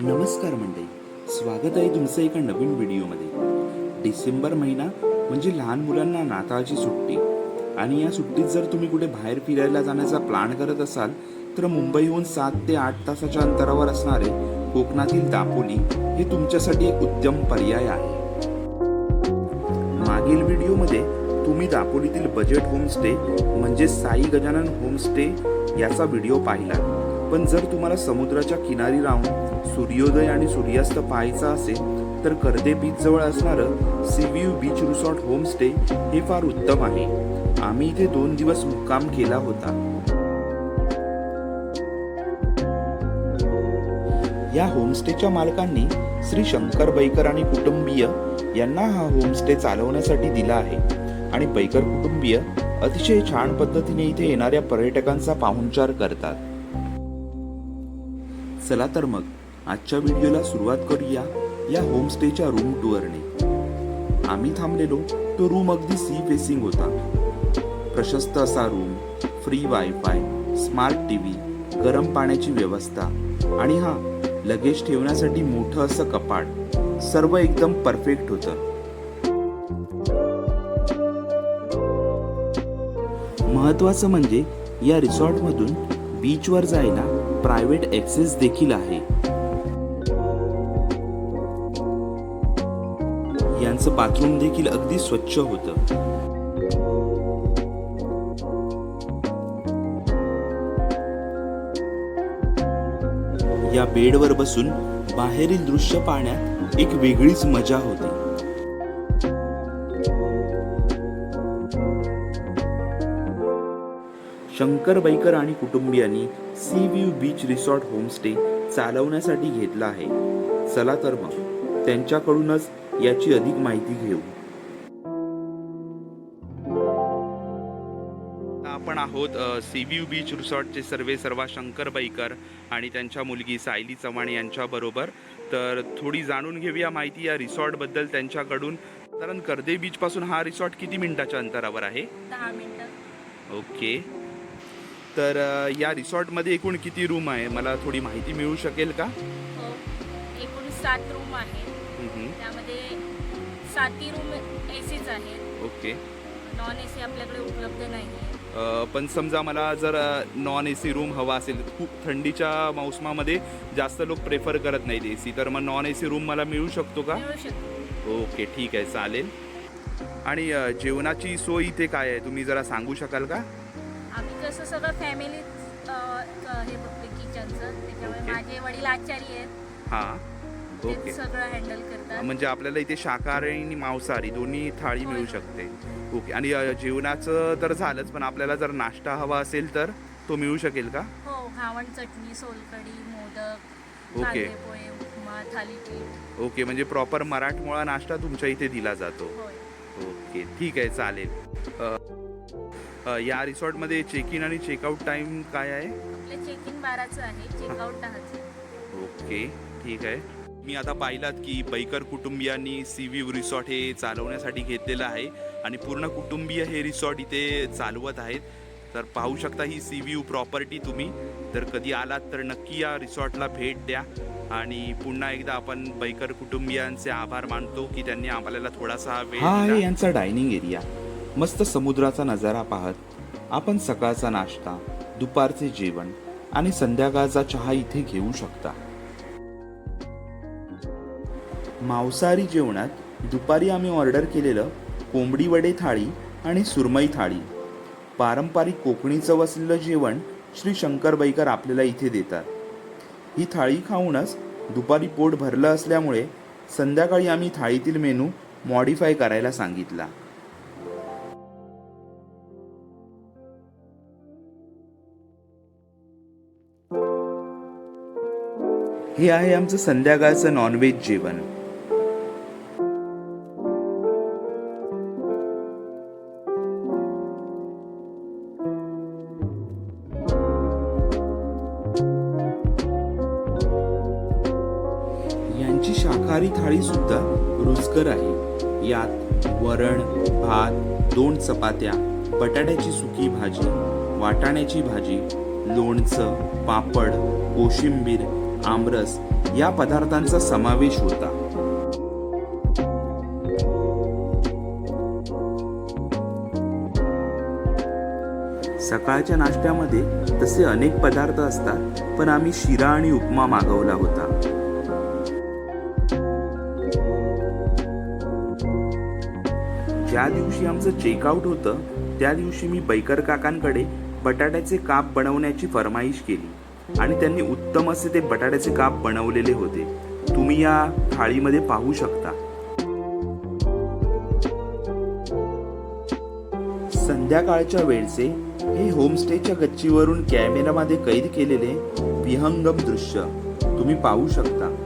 नमस्कार मंडळी. स्वागत आहे तुमचं एका नवीन व्हिडिओमध्ये. डिसेंबर महिना म्हणजे लहान मुलांना नाताळची सुट्टी. आणि या सुट्टीत जर तुम्ही कुठे बाहेर फिरायला जाण्याचा प्लॅन करत असाल तर मुंबईहून सात ते आठ तासाच्या अंतरावर असणारे कोकणातील दापोली हे तुमच्यासाठी एक उत्तम पर्याय आहे. मागील व्हिडिओमध्ये तुम्ही दापोलीतील बजेट होमस्टे म्हणजे साई गजानन होमस्टे याचा व्हिडिओ पाहिला. पण जर तुम्हाला समुद्राच्या किनारी राहून सूर्योदय आणि सूर्यास्त पाहायचा असेल तर कर्दे बीच जवळ असणारं सीव्ह्यू बीच रिसॉर्ट होमस्टे हे फार उत्तम आहे. आम्ही इथे दोन दिवस मुक्काम केला होता. या होमस्टेच्या मालकांनी श्री शंकर बैकर आणि कुटुंबीय यांना हा होमस्टे चालवण्यासाठी दिला आहे. आणि बैकर कुटुंबीय अतिशय छान पद्धतीने इथे येणाऱ्या पर्यटकांचा पाहुणचार करतात. चला तर मग आजच्या व्हिडिओला सुरुवात करूया या होमस्टेच्या रूम टूअरने आम्ही थांबलेलो तो रूम अगदी सी फेसिंग होता. प्रशस्त असा room free wifi smart TV गरम पाण्याची व्यवस्था आणि हा लगेज ठेवण्यासाठी मोठं असं कपाट सर्व एकदम परफेक्ट होतं. महत्वाचं म्हणजे या रिसॉर्टमधून बीचवर जायला प्रायव्हेट ॲक्सेस देखील आहे. यांचं बाथरूम देखील अगदी स्वच्छ होतं. या बेडवर बसून बाहेरील दृश्य पाहण्यात एक वेगळीच मजा होती. शंकर बैकर आणि कुटुंबियांनी sea view beach resort homestay चालवण्यासाठी घेतला आहे. चला तर मग त्यांच्याकडूनच याची अधिक माहिती घेऊ. आपण आहोत सी व्ह्यू बीच रिसॉर्टचे सर्वे सर्वा शंकर बैकर आणि त्यांच्या मुलगी सायली चव्हाण यांच्याबरोबर. तर थोडी जाणून घेऊया माहिती या रिसॉर्टबद्दल त्यांच्याकडून. कारण कर्दे बीचपासून हा रिसॉर्ट किती मिनिटाच्या अंतरावर आहे? दहा मिनिटं. ओके. तर या रिसॉर्टमध्ये एकूण किती रूम आहे? मला थोडी माहिती मिळू शकेल का? हो. एकूण सात रूम आहेत. हम्म, त्यामध्ये साती रूम आहेत. ओके. नॉन आपल्याकडे उपलब्ध नाही आहे पण समजा मला जर नॉन ए सी रूम हवा असेल खूप थंडीच्या मौसमामध्ये जास्त लोक प्रेफर करत नाहीत ए सी तर मग नॉन ए सी रूम मला मिळू शकतो का? ओके ठीक आहे चालेल. आणि जेवणाची सोय इथे काय आहे? तुम्ही जरा सांगू शकाल का? कसं सगळं फॅमिली हे बघतो किचनचं त्याच्यामुळे. माझे वडील आचारी आहेत. हां. ओके सगळं हँडल करतात. म्हणजे आपल्याला इथे शाकाहारी आणि मांसाहारी दोन्ही थाळी होय, मिळू. शकते. ओके आणि अ, जेवणाचं तर झालंच पण आपल्याला जर नाश्ता हवा असेल तर तो मिळू शकेल का? हो घावण चटणी सोलकढी मोदक ओके. कांदे पोहे उपमा थालीपीठ. ओके म्हणजे प्रॉपर मराठमोळा नाश्ता तुमच्या इथे दिला जातो. होय. ओके ठीक आहे चालेल. अ, या रिसॉर्टमध्ये चेक इन आणि चेकआउट टाइम काय आहे? आपलं चेक इन बाराचं आहे चेकआउट दहाचं आहे. ओके ठीक आहे. मी आता पाहिलात की बैकर कुटुंबियांनी सी व्ह्यू रिसॉर्ट हे चालवण्यासाठी घेतलेलं आहे आणि पूर्ण कुटुंबीय हे रिसॉर्ट इथे चालवत आहेत. तर पाहू शकता ही सी व्ह्यू प्रॉपर्टी तुम्ही. जर कधी आलात तर नक्की या रिसॉर्टला भेट द्या. आणि पुन्हा एकदा आपण बैकर कुटुंबियांचे आभार मानतो की त्यांनी आपल्याला थोडासा वेळ हा. यांचा डायनिंग एरिया मस्त समुद्राचा नजारा पाहत आपण सकाळचा नाश्ता दुपारचे जेवण आणि संध्याकाळचा चहा इथे घेऊ शकता. मांसाहारी जेवणात दुपारी आम्ही ऑर्डर केलेलं कोंबडी वडे थाळी आणि सुरमई थाळी. पारंपरिक कोकणी चव असलेलं जेवण श्री शंकरबाईकर आपल्याला इथे देतात. ही थाळी खाऊनच दुपारी पोट भरलं असल्यामुळे संध्याकाळी आम्ही थाळीतील मेनू मॉडिफाय करायला सांगितला. हे आहे आमचं संध्याकाळचं नॉनव्हेज जेवण. यांची शाकाहारी थाळी सुद्धा रुचकर आहे. यात वरण भात दोन चपात्या बटाट्याची सुकी भाजी वाटाण्याची भाजी लोणचं पापड कोशिंबीर आमरस या पदार्थांचा समावेश होता. सकाळच्या नाश्त्यामध्ये तसे अनेक पदार्थ असतात पण आम्ही शिरा आणि उपमा मागवला होता. ज्या दिवशी आमचं चेकआउट होतं त्या दिवशी मी बैकर काकांकडे बटाट्याचे काप बनवण्याची फरमाईश केली. आणि त्यांनी उत्तम असे ते बटाट्याचे काप बनवलेले होते. तुम्ही या थाळीमध्ये पाहू शकता. संध्याकाळच्या वेळचे हे होमस्टेच्या गच्चीवरून कॅमेरामध्ये कैद केलेले विहंगम दृश्य तुम्ही पाहू शकता.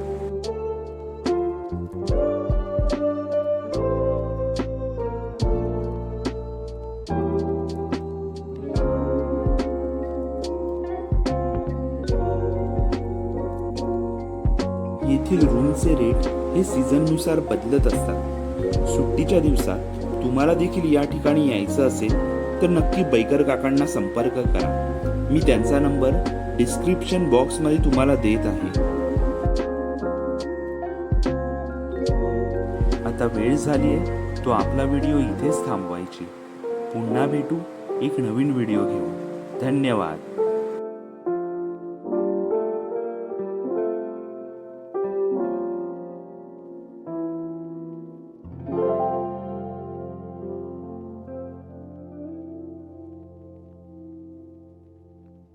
येथील रूमचे रेट हे सीझननुसार बदलत असतात. सुट्टीच्या दिवसात तुम्हाला देखील या ठिकाणी यायचं असेल तर नक्की बैकर काकांना संपर्क करा. मी त्यांचा नंबर डिस्क्रिप्शन बॉक्समध्ये तुम्हाला देत आहे. आता वेळ झाली आहे तो आपला व्हिडिओ इथेच थांबवायची. पुन्हा भेटू एक नवीन व्हिडिओ घेऊन. धन्यवाद.